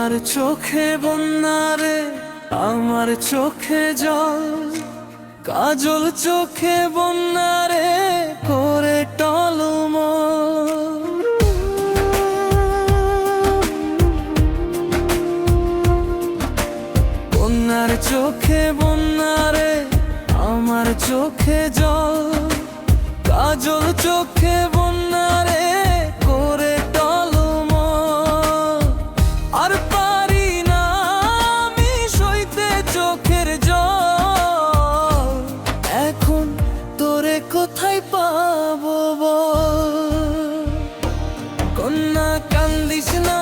আমার চোখে বন্যারে আমার চোখে জল। কাজল চোখে বন্যারে করে টলম বন্যার চোখে বন্যারে আমার চোখে জল। কাজল চোখে কান্দিস না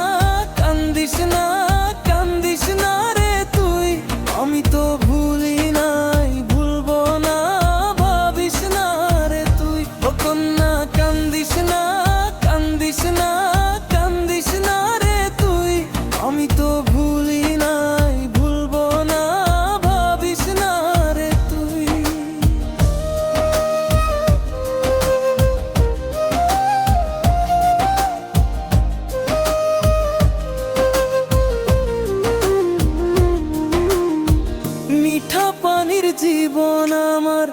মিঠা পানির জীবন আমার,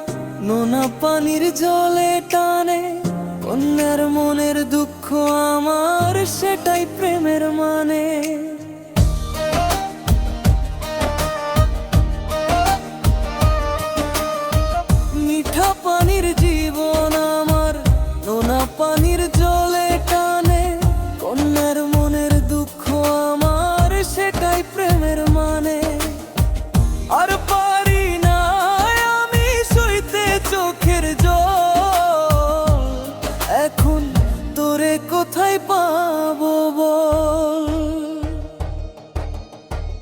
নোনা পানির জলে টানে। কন্যার মনের দুঃখ আমার, সেটাই প্রেমের মানে। মিঠা পানির কোথায় পাব বল?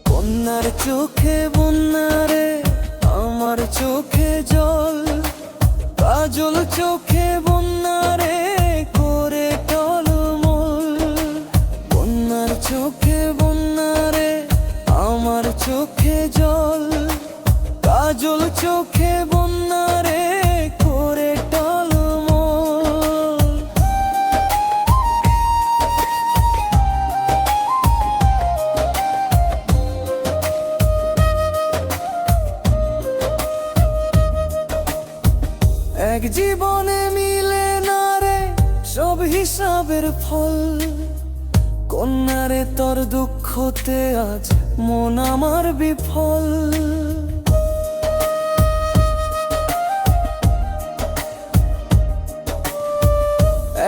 বন্যার চোখে বন্যারে আমার চোখে জল। কাজল চোখে জীবনে মিলে না রে, সব হিসাবের ফল। কন্যারে, তোর দুঃখতে আজ মন আমার বিফল।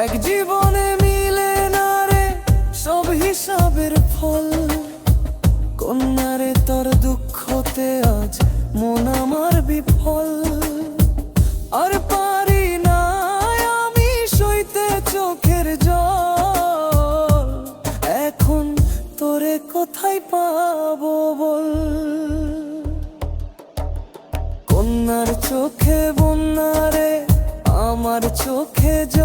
এক জীবনে মিলে না রে, সব হিসাবের ফল। কন্যারে, তোর দুঃখতে আজ কোথায় পাব বল? কন্যার চোখে বন্যারে আমার চোখে জল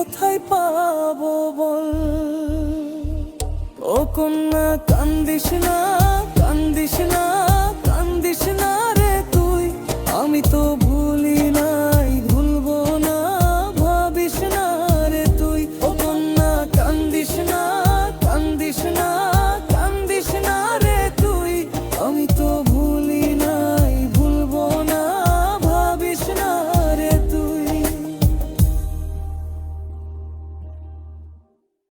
কোথায় পাবো বল? ও কন্যা কান্দিস না।